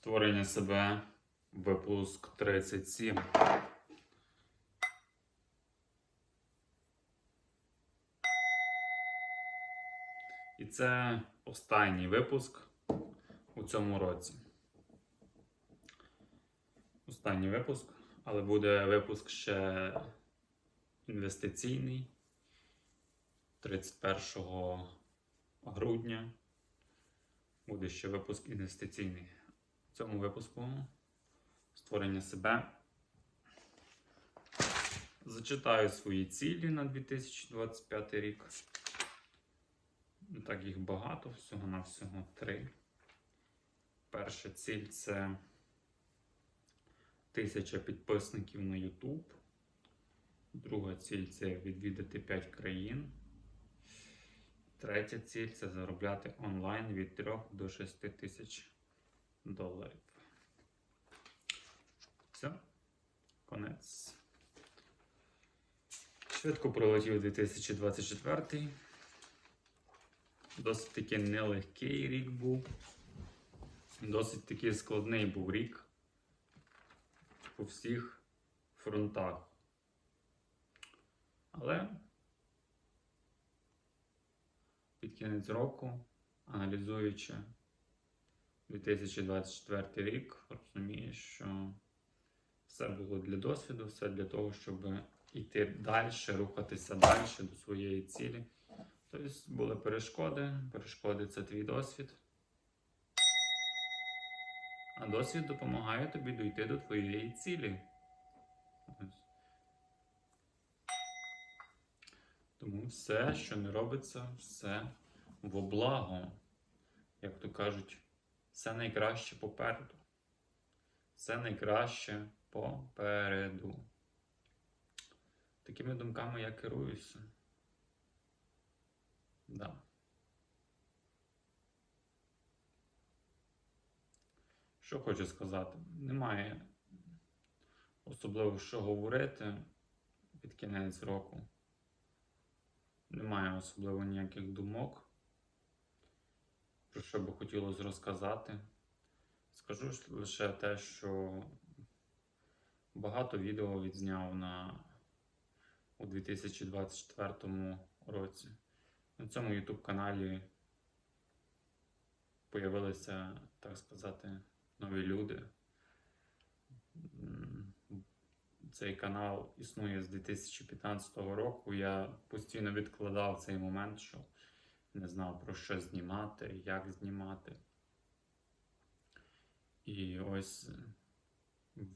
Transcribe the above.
Створення себе. Випуск 37. І це останній випуск у цьому році. Останній випуск, але буде випуск ще інвестиційний 31 грудня. Буде ще випуск інвестиційний. Цьому випуску створення себе. Зачитаю свої цілі на 2025 рік. Так їх багато, всього-навсього три. Перша ціль це тисяча підписників на YouTube. Друга ціль це відвідати 5 країн. Третя ціль це заробляти онлайн від 3 до 6 тисяч доларів. Все, конець. Швидко пролетів 2024. Досить таки нелегкий рік був. Досить таки складний був рік по всіх фронтах. Але під кінець року, аналізуючи 2024 рік, розумієш, що все було для досвіду, все для того, щоб йти далі, рухатися далі до своєї цілі. Тобто були перешкоди. Перешкоди це твій досвід. А досвід допомагає тобі дійти до твоєї цілі. Тому все, що не робиться, все во благо. Як то кажуть, все найкраще попереду. Все найкраще попереду. Такими думками я керуюся. Да. Що хочу сказати? Немає особливо що говорити під кінець року. Немає особливо ніяких думок, про що би хотілося розказати. Скажу лише те, що багато відео відзняв на у 2024 році. На цьому YouTube каналі появилися, так сказати, нові люди. Цей канал існує з 2015 року. Я постійно відкладав цей момент, що не знав про що знімати, як знімати. І ось в